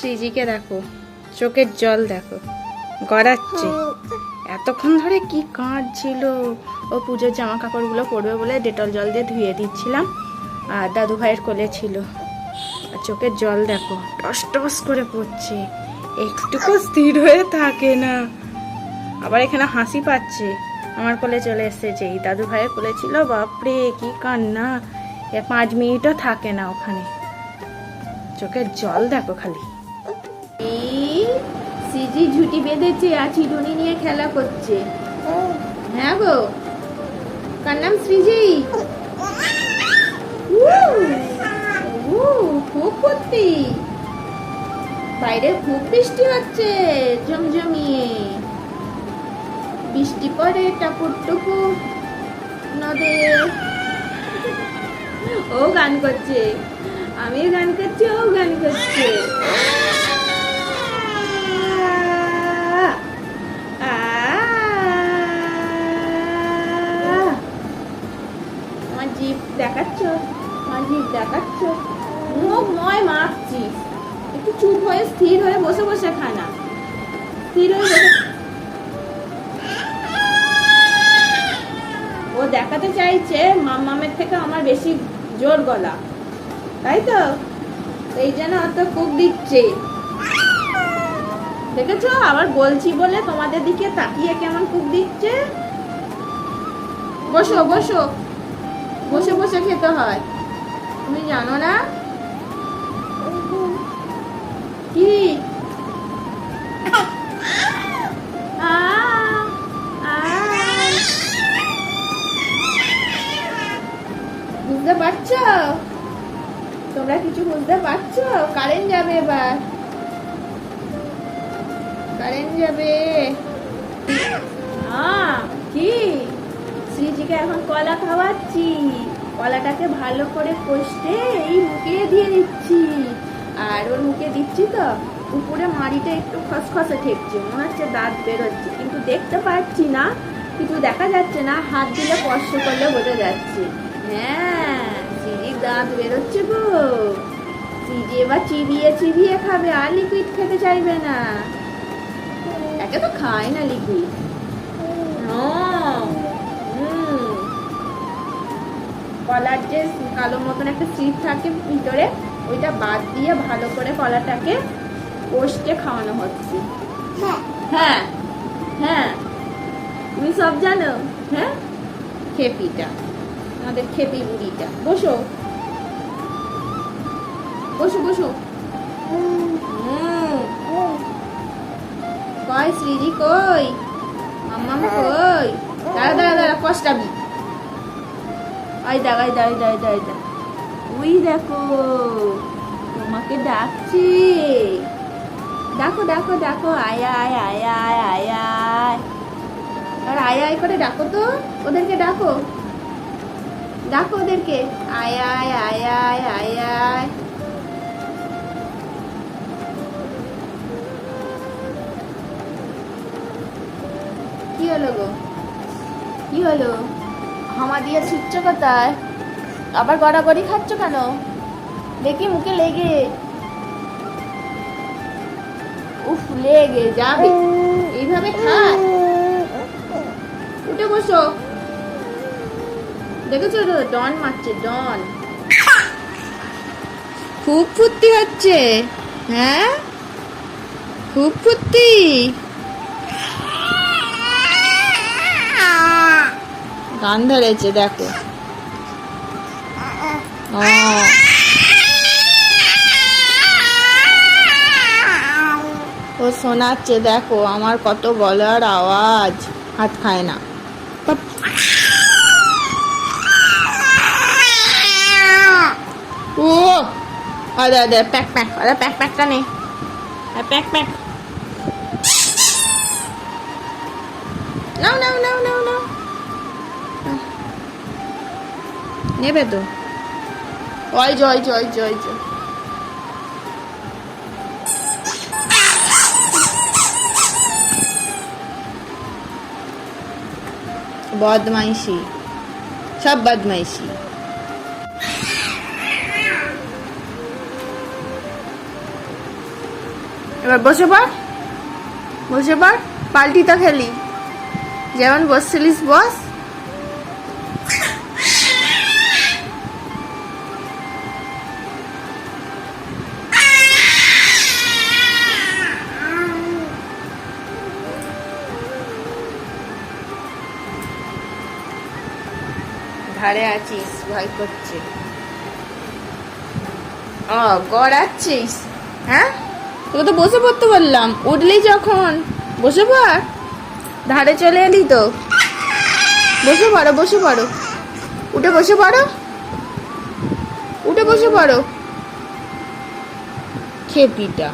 শ্রীজিকে দেখো, চোখের জল দেখো, গড়াচ্ছে। এতক্ষণ ধরে কি কাঁদছিল? ও পুজোর জামা কাপড়গুলো পরবে বলে ডেটল জল দিয়ে ধুয়ে দিচ্ছিলাম, আর দাদু ভাইয়ের কোলে ছিল। আর চোখের জল দেখো, টস টস করে পড়ছে। একটুকু স্থির হয়ে থাকে না। আবার এখানে হাসি পাচ্ছে। আমার কোলে চলে এসেছে। এই দাদু ভাইয়ের কোলে ছিল, বাপরে, কি কান্না। পাঁচ মিনিটও থাকে না ওখানে। চোখের জল দেখো খালি। সিজি ঝুটি বেঁধেছে আর চিরুনি নিয়ে খেলা করছে। হ্যাঁ গো। কার নাম শ্রীজি? খুব ফুর্তি। বাইরে খুব বৃষ্টি হচ্ছে জমজমিয়ে বৃষ্টি পরে টাপুর টুপুর নদে। ও গান করছে। আমিও গান করছি, ও গান করছে আমার জিভ দেখাচ্ছ আমার জিভ দেখাচ্ছ মুখ নয় মাখছিস একটু চুপ হয়ে, স্থির হয়ে বসে বসে স্থির হয়ে বসে ও দেখাতে চাইছে থেকে আমার বেশি জোর গলা। তাই তো? এই জন্য অত কুক দিচ্ছে। দেখেছ? আবার বলছি বলে তোমাদের দিকে তাকিয়ে কেমন কুক দিচ্ছে? বসো বসো। বসে বসে খেতে হয়। তুমি জানো না? কি। বুঝতে পারছ? তোমরা কিছু বুঝতে পারছ? কারেন্ট যাবে এবার। কারেন্ট যাবে। কি? শ্রীজিকে এখন কলা খাওয়াচ্ছি। কলাটাকে ভালো করে কষতে এই মুখে দিয়ে দিচ্ছি। আর ওর মুখে দিচ্ছি তো উপরে মাড়িটা একটু খসখসে ঠেকছে মনে হচ্ছে দাঁত বেরোচ্ছে। কিন্তু দেখতে পাচ্ছি না কিছু দেখা যাচ্ছে না হাত দিলে কষ্ট করলে বোঝা যাচ্ছে। হ্যাঁ সিজির দাঁত বেরোচ্ছে গো। সিজি এবার চিবিয়ে চিবিয়ে খাবে আর লিকুইড খেতে চাইবে না। একে তো খায় না লিকুইড কলার যে কালো মতন একটা সিট থাকে ভিতরে ওইটা বাদ দিয়ে ভালো করে কলাটাকে কষতে খাওয়ানো হচ্ছে। হ্যাঁ। হ্যাঁ তুমি সব জানো? হ্যাঁ? খেপিটা। আমাদের খেপি বুড়িটা বসো। বসো বসো। কই শ্রীজি কই? মাম্মা কই? দাঁড়া দাঁড়া দাঁড়া কষ্টাবি আই দেখ আই দাঁড়াই দাঁড়াই দাঁড়াই দেখ ওই দেখো, তোমাকে ডাকছি। দেখো দেখো দেখো আয় আয় আয় আয় আয় আয়। আর আয় আয় করে ডাকো তো, ওদেরকে ডাকো। ডাকো ওদেরকে। আয় আয় আয় আয় আয় আয়। কি হলো গো? কি হলো? হামা দিয়ে ছিটছ কোথায়? আবার গড়াগড়ি খাচ্ছ কেন? দেখি মুখে লেগে। উফ, লেগে যাবে। এইভাবে খায়? উঠে বসো। দেখেছ ডন মারছে, ডন। খুব ফুর্তি হচ্ছে হ্যাঁ? খুব ফুর্তি। গান ধরেছে, দেখো। ও শোনাচ্ছে, দেখো, আমার কত গলার আওয়াজ। হাত খায় না। ও, আরে আরে, প্যাক প্যাক, আরে, প্যাক, প্যাকটা নে। আরে, প্যাক প্যাক। নাও নাও নাও। নেবে তো? ওই জয় জয় জয় জয়। বদমাইশি। সব বদমাইশি। এবার বসে পড়। বসে পড়। পাল্টি তো খেলি। যেমন বসছিলিস বস। ধারে আছিস, ভয় করছে। ও গড়াচ্ছিস? হ্যাঁ? তোকে তো বসে পড়তে বললাম, উঠলি যখন। বসে পড়। ধারে চলে এলি তো। বসে পড়ো বসে পড়ো। উঠে বসে পড়ো। উঠে বসে পড়ো। খেপিটা।